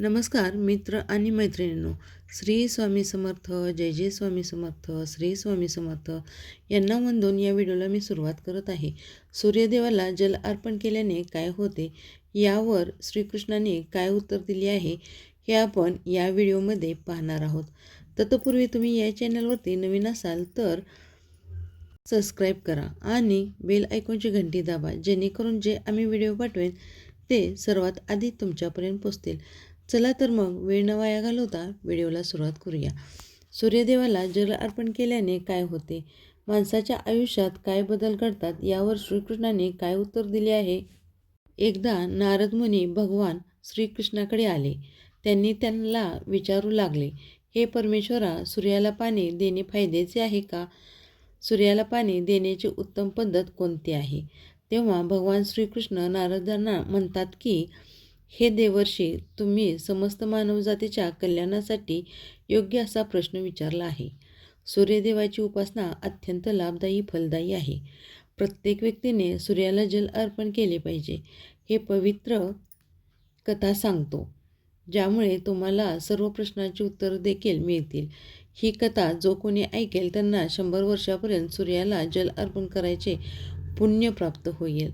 नमस्कार मित्र आणि मैत्रिणींनो. श्री स्वामी समर्थ जय जय स्वामी समर्थ श्री स्वामी समर्थ यांना वंदून या व्हिडिओला मी सुरुवात करत आहे. सूर्यदेवाला जल अर्पण केल्याने काय होते यावर श्रीकृष्णाने काय उत्तर दिले आहे हे आपण या व्हिडिओमध्ये पाहणार आहोत. तत्पूर्वी तुम्ही या चॅनलवरती नवीन असाल तर सबस्क्राईब करा आणि बेल ऐकूनची घंटी दाबा जेणेकरून जे आम्ही व्हिडिओ पाठवेन ते सर्वात आधी तुमच्यापर्यंत पोचतील. चला तर मग वेळ न वाया घालवता व्हिडिओला सुरुवात करूया. सूर्यदेवाला जल अर्पण केल्याने काय होते? माणसाच्या आयुष्यात काय बदल घडतात यावर श्रीकृष्णाने काय उत्तर दिले आहे? एकदा नारद मुनी भगवान श्रीकृष्णाकडे आले. त्यांनी त्यांना विचारू लागले हे परमेश्वरा सूर्याला पाणी देणे फायद्याचे आहे का? सूर्याला पाणी देण्याची उत्तम पद्धत कोणती आहे? तेव्हा भगवान श्रीकृष्ण नारदांना म्हणतात की हे देवर्षी तुम्ही समस्त मानवजातीच्या कल्याणासाठी योग्य असा प्रश्न विचारला आहे. सूर्यदेवाची उपासना अत्यंत लाभदायी फलदायी आहे. प्रत्येक व्यक्तीने सूर्याला जल अर्पण केले पाहिजे हे पवित्र कथा सांगतो. ज्यामुळे तुम्हाला सर्व प्रश्नांची उत्तर देखील मिळतील. ही कथा जो कोणी ऐकेल त्यांना शंभर वर्षापर्यंत सूर्याला जल अर्पण करायचे पुण्य प्राप्त होईल.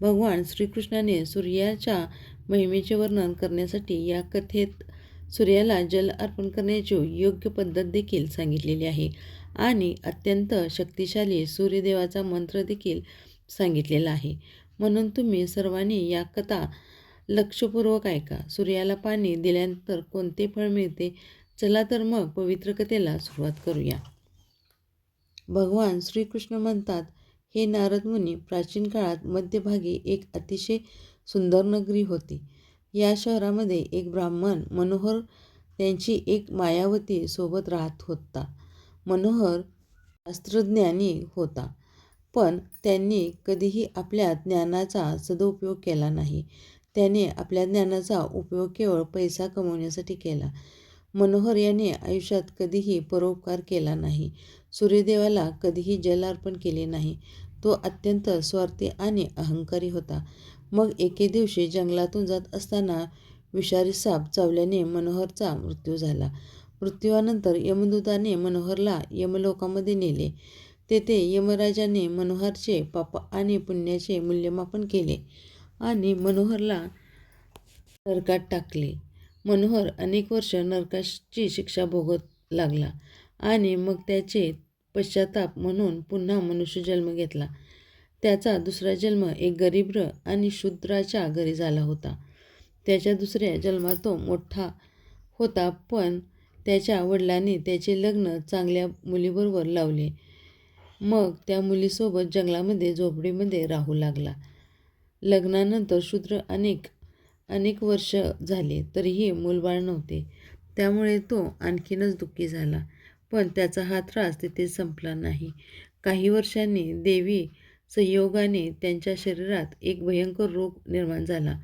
भगवान श्रीकृष्णाने सूर्याच्या महिमेचे वर्णन करण्यासाठी या कथेत सूर्याला जल अर्पण करण्याची योग्य पद्धत देखील सांगितलेली आहे. आणि अत्यंत शक्तिशाली सूर्यदेवाचा मंत्र देखील सांगितलेला आहे. म्हणून तुम्ही सर्वांनी या कथा लक्षपूर्वक ऐका. सूर्याला पाणी दिल्यानंतर कोणते फळ मिळते? चला तर मग पवित्र कथेला सुरुवात करूया. भगवान श्रीकृष्ण म्हणतात हे नारदमुनी प्राचीन काळात मध्यभागी एक अतिशय सुंदर नगरी होती. या शहरामध्ये एक ब्राह्मण मनोहर त्यांची एक मायावती सोबत राहत होता. मनोहर शास्त्रज्ञानी होता पण त्यांनी कधीही आपल्या ज्ञानाचा सदुपयोग केला नाही. त्याने आपल्या ज्ञानाचा उपयोग केवळ पैसा कमवण्यासाठी केला. मनोहर याने आयुष्यात कधीही परोपकार केला नाही. सूर्यदेवाला कधीही जल अर्पण केले नाही. तो अत्यंत स्वार्थी आणि अहंकारी होता. मग एके दिवशी जंगलातून जात असताना विषारी साप चावल्याने मनोहरचा मृत्यू झाला. मृत्यूनंतर यमदूताने मनोहरला यमलोकामध्ये नेले. तेथे यमराजाने मनोहरचे पाप आणि पुण्याचे मूल्यमापन केले आणि मनोहरला नरकात टाकले. मनोहर अनेक वर्ष नरकाची शिक्षा भोगत लागला आणि मग त्याचे पश्चाताप म्हणून पुन्हा मनुष्य जन्म घेतला. त्याचा दुसरा जन्म एक गरीब्र आणि शूद्राच्या घरी झाला होता. त्याच्या दुसऱ्या जन्मात तो मोठा होता पण त्याच्या वडिलांनी त्याचे लग्न चांगल्या मुलीबरोबर लावले. मग त्या मुलीसोबत जंगलामध्ये झोपडीमध्ये राहू लागला. लग्नानंतर शूद्र अनेक अनेक वर्ष झाले तरीही मूलबाळ नव्हते. त्यामुळे तो आणखीनच दुःखी झाला. पण त्याचा हा त्रास तिथे संपला नाही. काही वर्षांनी देवी संयोगाने त्यांच्या शरीरात एक भयंकर रोग निर्माण झाला.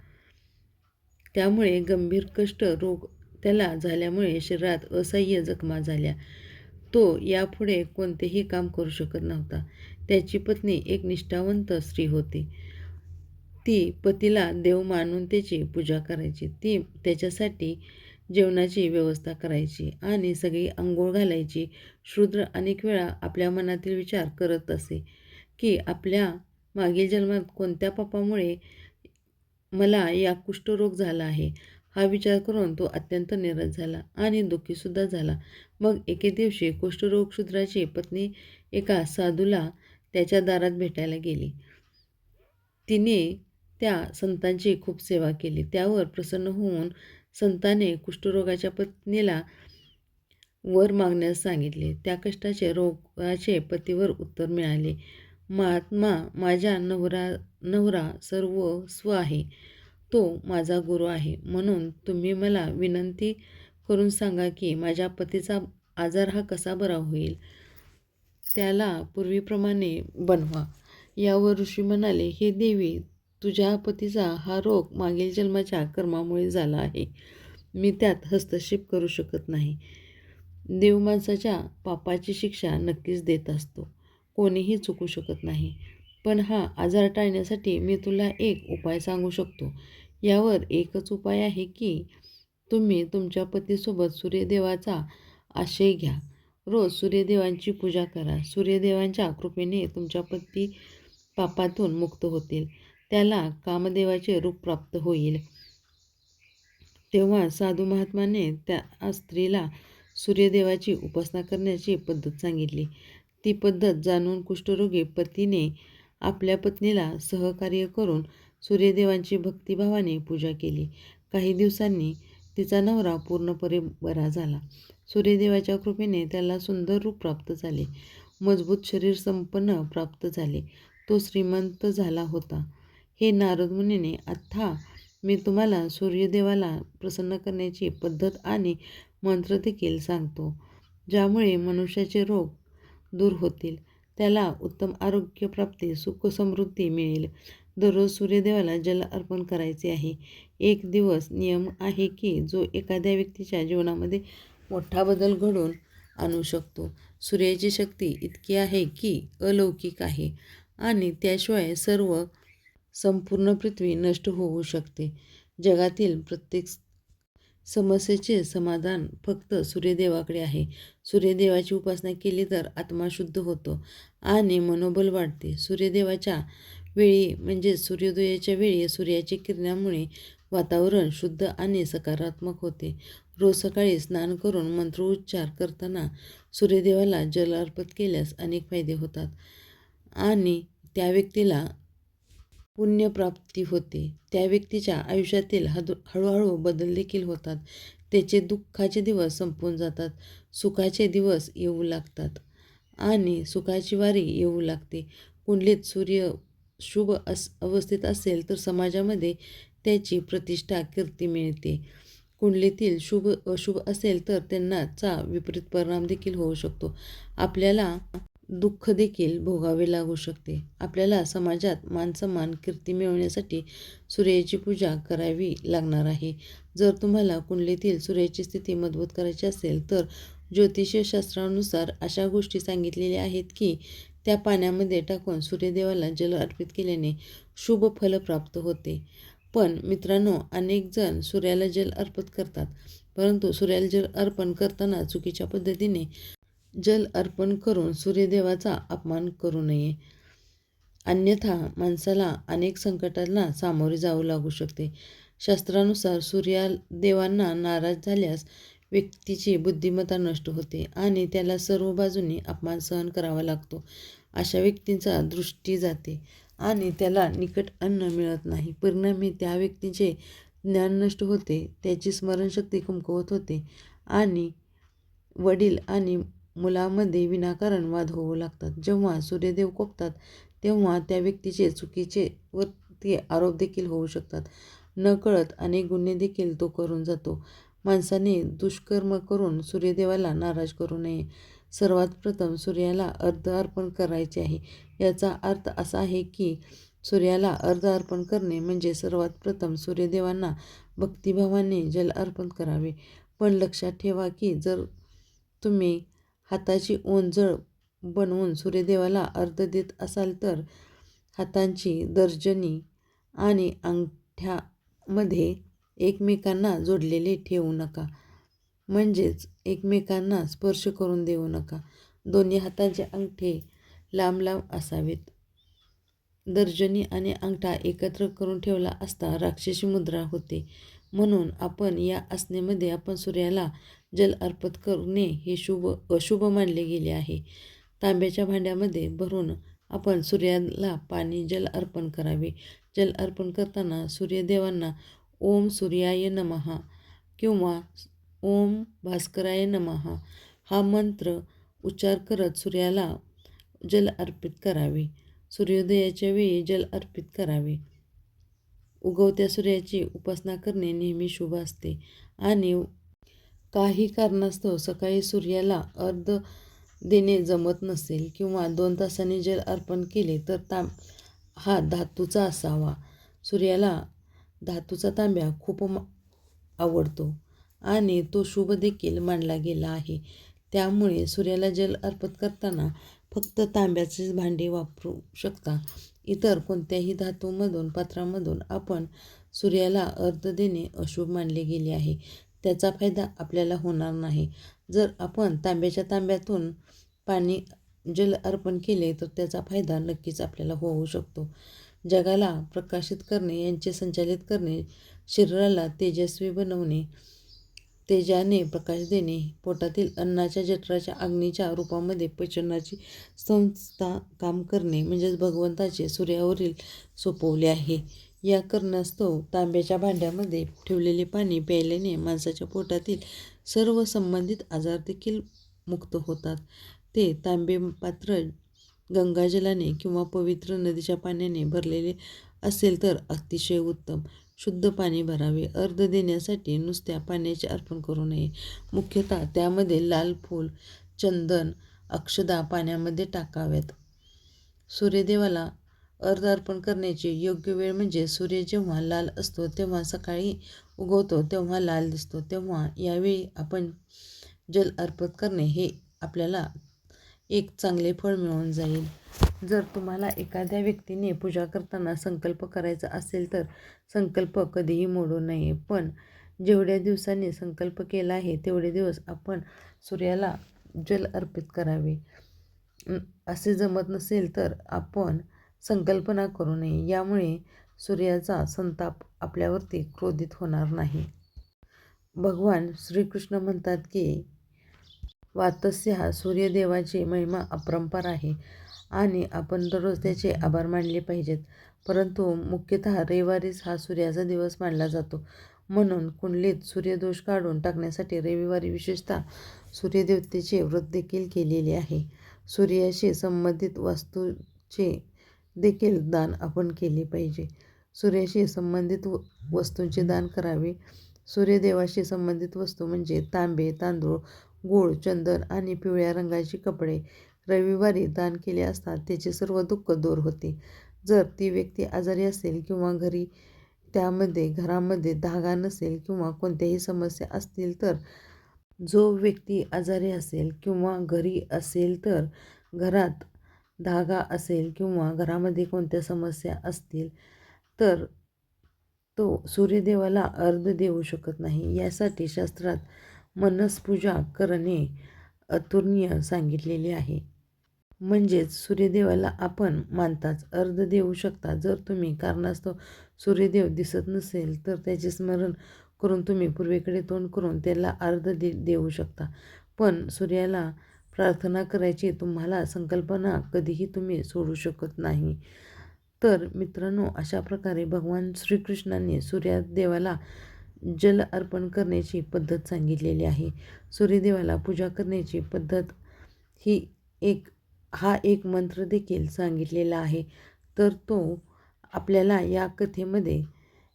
त्यामुळे गंभीर कष्ट रोग त्याला झाल्यामुळे शरीरात असह्य जखमा झाल्या. तो यापुढे कोणतेही काम करू शकत नव्हता. त्याची पत्नी एक निष्ठावंत स्त्री होती. ती पतीला देव मानून त्याची पूजा करायची. ती त्याच्यासाठी जेवणाची व्यवस्था करायची आणि सगळी आंघोळ घालायची. शूद्र अनेक वेळा आपल्या मनातील विचार करत असे की आपल्या मागील जन्मात कोणत्या पापामुळे मला या कुष्ठरोग झाला आहे? हा विचार करून तो अत्यंत निरस झाला आणि दुःखीसुद्धा झाला. मग एके दिवशी कुष्ठरोग शूद्राची पत्नी एका साधूला त्याच्या दारात भेटायला गेली. तिने त्या संतांची खूप सेवा केली. त्यावर प्रसन्न होऊन संताने कुष्ठरोगाच्या पत्नीला वर मागण्यास सांगितले. त्या कष्टाचे रोगाचे पतीवर उत्तर मिळाले. महात्मा माझ्या नवरा नवरा सर्व स्व आहे. तो माझा गुरु आहे. म्हणून तुम्ही मला विनंती करून सांगा की माझ्या पतीचा आजार हा कसा बरा होईल? त्याला पूर्वीप्रमाणे बनवा. यावर ऋषी म्हणाले हे देवी तुझ्या पतीचा हा रोग मागील जन्माच्या कर्मामुळे झाला आहे. मी त्यात हस्तक्षेप करू शकत नाही. देव माणसाच्या पापाची शिक्षा नक्कीच देत असतो. कोणीही चुकू शकत नाही. पण हा आजार टाळण्यासाठी मी तुला एक उपाय सांगू शकतो. यावर एकच उपाय आहे की तुम्ही तुमच्या पतीसोबत सूर्यदेवाचा आशय घ्या. रोज सूर्यदेवांची पूजा करा. सूर्यदेवांच्या कृपेने तुमच्या पती पापातून मुक्त होतील. त्याला कामदेवाचे रूप प्राप्त होईल. तेव्हा साधू महात्माने त्या स्त्रीला सूर्यदेवाची उपासना करण्याची पद्धत सांगितली. ती पद्धत जाणून कुष्ठरोगी पतीने आपल्या पत्नीला सहकार्य करून सूर्यदेवांची भक्तिभावाने पूजा केली. काही दिवसांनी तिचा नवरा पूर्णपणे बरा झाला. सूर्यदेवाच्या कृपेने त्याला सुंदर रूप प्राप्त झाले. मजबूत शरीर संपन्न प्राप्त झाले. तो श्रीमंत झाला होता. हे नारद मुनीने आत्ता मी तुम्हाला सूर्यदेवाला प्रसन्न करण्याची पद्धत आणि मंत्र देखील सांगतो ज्यामुळे मनुष्याचे रोग दूर होतील. त्याला उत्तम आरोग्यप्राप्ती सुख समृद्धी मिळेल. दररोज सूर्यदेवाला जल अर्पण करायचे आहे. एक दिवस नियम आहे की जो एखाद्या व्यक्तीच्या जीवनामध्ये मोठा बदल घडून आणू शकतो. सूर्याची शक्ती इतकी आहे की अलौकिक आहे आणि त्याशिवाय सर्व संपूर्ण पृथ्वी नष्ट होऊ शकते. जगातील प्रत्येक समस्येचे समाधान फक्त सूर्यदेवाकडे आहे. सूर्यदेवाची उपासना केली तर आत्मा शुद्ध होतो आणि मनोबल वाढते. सूर्यदेवाच्या वेळी म्हणजे सूर्योदयाच्या वेळी सूर्याच्या किरणामुळे वातावरण शुद्ध आणि सकारात्मक होते. रोज सकाळी स्नान करून मंत्रोच्चार करताना सूर्यदेवाला जल अर्पित केल्यास अनेक फायदे होतात आणि त्या व्यक्तीला पुण्यप्राप्ती होते. त्या व्यक्तीच्या आयुष्यातील हदू हळूहळू बदल देखील होतात. त्याचे दुःखाचे दिवस संपून जातात. सुखाचे दिवस येऊ लागतात. आणि सुखाची वारी येऊ लागते. कुंडलीत सूर्य शुभ अस अवस्थेत असेल तर समाजामध्ये त्याची प्रतिष्ठा कीर्ती मिळते. कुंडलीतील शुभ अशुभ असेल तर त्यांनाचा विपरीत परिणाम देखील होऊ शकतो. आपल्याला दुःख देखील भोगावे लागू शकते. आपल्याला समाजात मानसन्मान कीर्ती मिळवण्यासाठी सूर्याची पूजा करावी लागणार आहे. जर तुम्हाला कुंडलीतील सूर्याची स्थिती मजबूत करायची असेल तर ज्योतिषशास्त्रानुसार अशा गोष्टी सांगितलेल्या आहेत की त्या पाण्यामध्ये टाकून सूर्यदेवाला जल अर्पित केल्याने शुभ फल प्राप्त होते. पण मित्रांनो अनेक जण सूर्याला जल अर्पित करतात परंतु सूर्याला जल अर्पण करताना चुकीच्या पद्धतीने जल अर्पण करून सूर्यदेवाचा अपमान करू नये. अन्यथा माणसाला अनेक संकटांना सामोरे जावं लागू शकते. शास्त्रानुसार सूर्यदेवांना नाराज झाल्यास व्यक्तीची बुद्धिमत्ता नष्ट होते आणि त्याला सर्व बाजूंनी अपमान सहन करावा लागतो. अशा व्यक्तींचा दृष्टी जाते आणि त्याला निकट अन्न मिळत नाही. परिणामी त्या व्यक्तीचे ज्ञान नष्ट होते त्याची स्मरणशक्ती कमकुवत होते आणि वडील आणि मुलामध्ये विनाकारण वाद होऊ लागतात. जेव्हा सूर्यदेव कोपतात तेव्हा त्या व्यक्तीचे चुकीचे वरती आरोप देखील होऊ शकतात. नकळत अनेक गुन्हे देखील तो करून जातो. माणसाने दुष्कर्म करून सूर्यदेवाला नाराज करू नये. सर्वात प्रथम सूर्याला अर्ध अर्पण करायचे आहे. याचा अर्थ असा आहे की सूर्याला अर्ध अर्पण करणे म्हणजे सर्वात प्रथम सूर्यदेवांना भक्तिभावाने जल अर्पण करावे. पण लक्षात ठेवा की जर तुम्ही हाताची ओंजळ बनवून सूर्यदेवाला अर्ध देत असाल तर हातांची दर्जनी आणि अंगठ्यामध्ये एकमेकांना जोडलेले ठेवू नका. म्हणजेच एकमेकांना स्पर्श करून देऊ नका. दोन्ही हातांचे अंगठे लांब लांब असावेत. दर्जनी आणि अंगठा एकत्र करून ठेवला असता राक्षसी मुद्रा होते. म्हणून आपण या आसनेमध्ये आपण सूर्याला जल अर्पण करणे हे शुभ अशुभ मानले गेले आहे. तांब्याच्या भांड्यामध्ये भरून आपण सूर्याला पाणी जल अर्पण करावे. जल अर्पण करताना सूर्यदेवांना ओम सूर्याय नमहा किंवा ओम भास्कराय नमहा हा मंत्र उच्चार करत सूर्याला जल अर्पित करावे. सूर्योदयाच्या वेळी जल अर्पित करावे. उगवत्या सूर्याची उपासना करणे नेहमी शुभ असते आणि काही कारणास्तव सकाळी सूर्याला अर्ध देणे जमत नसेल किंवा दोन तासांनी जल अर्पण केले तर तांब हा धातूचा असावा. सूर्याला धातूचा तांब्या खूप आवडतो आणि तो शुभ देखील मानला गेला आहे. त्यामुळे सूर्याला जल अर्पण करताना फक्त तांब्याचेच भांडे वापरू शकता. इतर कोणत्याही धातूमधून पात्रामधून आपण सूर्याला अर्ध देणे अशुभ मानले गेले आहे. त्याचा फायदा आपल्याला होणार नाही. जर आपण तांब्याच्या तांब्यातून पाणी जल अर्पण केले तर त्याचा फायदा नक्कीच आपल्याला होऊ शकतो. जगाला प्रकाशित करणे यांचे संचालित करणे शरीराला तेजस्वी बनवणे तेजाने प्रकाश देणे पोटातील अन्नाच्या जठराच्या अग्नीच्या रूपामध्ये पचनाची संस्था काम करणे म्हणजेच भगवंताचे सूर्यावरील सोपवले आहे. या कारणास्तव तांब्याच्या भांड्यामध्ये ठेवलेले पाणी प्यायल्याने माणसाच्या पोटातील सर्व संबंधित आजार देखील मुक्त होतात. ते तांबे पात्र गंगाजलाने किंवा पवित्र नदीच्या पाण्याने भरलेले असेल तर अतिशय उत्तम. शुद्ध पाणी भरावे. अर्ध देण्यासाठी नुसत्या पाण्याचे अर्पण करू नये. मुख्यतः त्यामध्ये लाल फूल चंदन अक्षदा पाण्यामध्ये टाकाव्यात. सूर्यदेवाला अर्ध अर्पण करण्याची योग्य वेळ म्हणजे सूर्य जेव्हा लाल असतो तेव्हा सकाळी उगवतो तेव्हा लाल दिसतो तेव्हा यावेळी आपण जल अर्पण करणे हे आपल्याला एक चांगले फळ मिळून जाईल. जर तुम्हाला एखाद्या व्यक्तीने पूजा करताना संकल्प करायचा असेल तर संकल्प कधीही मोडू नये पण जेवढ्या दिवसांनी संकल्प केला आहे तेवढे दिवस आपण सूर्याला जल अर्पित करावे. असे जमत नसेल तर आपण संकल्पना करू नये. यामुळे सूर्याचा संताप आपल्यावरती क्रोधित होणार नाही. भगवान श्रीकृष्ण म्हणतात की वातस्य हा सूर्यदेवाची महिमा अपरंपार आहे आणि आपण दररोज त्याचे आभार मानले पाहिजेत. परंतु मुख्यतः रविवारीच हा सूर्याचा दिवस मानला जातो. म्हणून कुंडलीत सूर्यदोष काढून टाकण्यासाठी रविवारी विशेषतः सूर्यदेवतेचे व्रत देखील केलेले आहे. सूर्याशी संबंधित वस्तूचे देखील दान आपण केले पाहिजे. सूर्याशी संबंधित वस्तूंचे दान करावे. सूर्यदेवाशी संबंधित वस्तू म्हणजे तांबे तांदूळ गूळ चंदन आणि पिवळ्या रंगाचे कपडे. रविवारी दान केले असता त्याचे सर्व दुःख दूर होते. जर ती व्यक्ती आजारी असेल किंवा घरी त्यामध्ये घरामध्ये धागा नसेल किंवा कोणत्याही समस्या असतील तर जो व्यक्ती आजारी असेल किंवा घरी असेल तर घरात धागा असेल किंवा घरामध्ये कोणत्या समस्या असतील तर तो सूर्यदेवाला अर्ध देऊ शकत नाही. यासाठी शास्त्रात मनसपूजा करणे अतुरणीय सांगितलेले आहे. म्हणजेच सूर्यदेवाला आपण मानताच अर्ध देऊ शकता. जर तुम्ही कारणास्तव सूर्यदेव दिसत नसेल तर त्याचे स्मरण करून तुम्ही पूर्वेकडे तोंड करून त्याला अर्ध दे देऊ शकता. पण सूर्याला प्रार्थना करायची तुम्हाला संकल्पना कधीही तुम्ही सोडू शकत नाही. तर मित्रांनो अशा प्रकारे भगवान श्रीकृष्णाने सूर्यदेवाला जल अर्पण करण्याची पद्धत सांगितलेली आहे. सूर्यदेवाला पूजा करण्याची पद्धत ही एक हा एक मंत्र देखील सांगितलेला आहे. तर तो आपल्याला या कथेमध्ये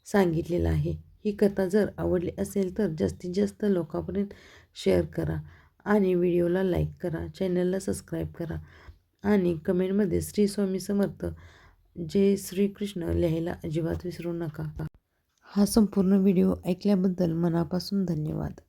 सांगितलेला आहे. ही कथा जर आवडली असेल तर जास्तीत जास्त लोकांपर्यंत शेअर करा. आणि व्हिडिओला लाईक करा चॅनलला सबस्क्राईब करा आणि कमेंटमध्ये श्री स्वामी समर्थ जय श्रीकृष्ण लिहायला अजिबात विसरू नका. हा संपूर्ण व्हिडिओ ऐकल्याबद्दल मनापासून धन्यवाद.